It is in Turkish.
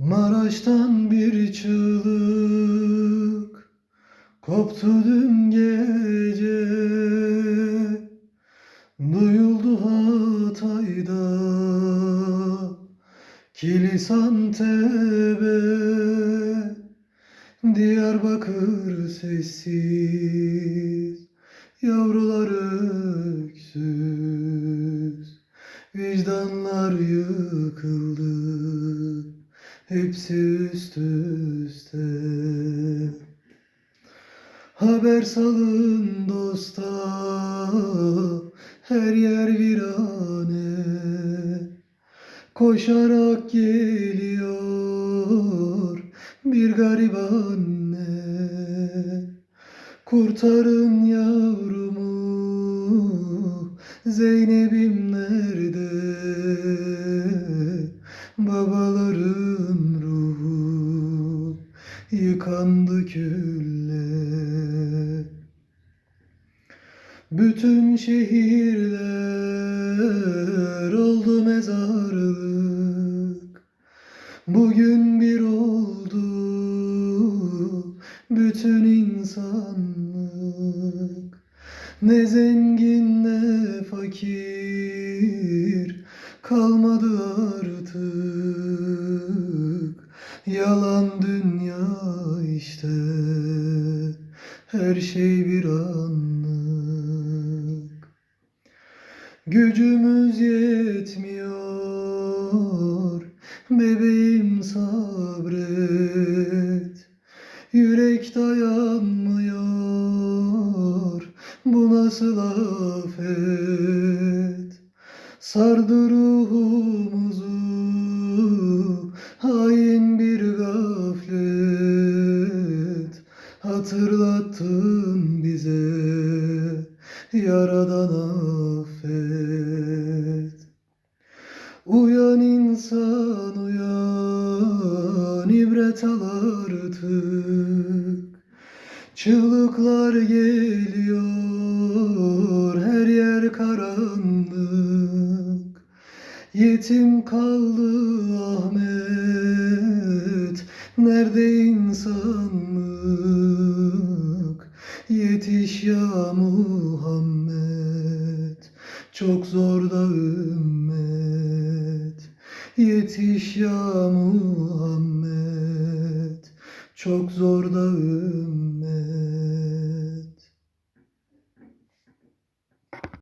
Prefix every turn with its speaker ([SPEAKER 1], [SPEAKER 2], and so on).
[SPEAKER 1] Maraş'tan bir çığlık koptu dün gece. Duyuldu Hatay'da Kilis Antep'e Diyarbakır sessiz Yavrular öksüz Vicdanlar yıkıldı Hepsi üst üste Haber salın dosta. Her yer virane. Koşarak geliyor Bir garip anne. Kurtarın yavrumu Zeynep'im nerede? Babaların Yıkandı külle. Bütün şehirler oldu mezarlık. Bugün bir oldu bütün insanlık. Ne zengin ne fakir kalmadı artık Yalan dünya işte. Her şey bir anlık. Gücümüz yetmiyor bebeğim sabret. Yürek dayanmıyor bu nasıl afet? Sardı ruhumuzu hain Hatırlattın bize. Yaradan affet. Uyan insan uyan. İbret al artık. Çığlıklar geliyor. Her yer karanlık. Yetim kaldı Ahmet. Nerede insanlık Yetiş ya Muhammed Çok zor da ümmet. Yetiş ya Muhammed Çok zor da ümmet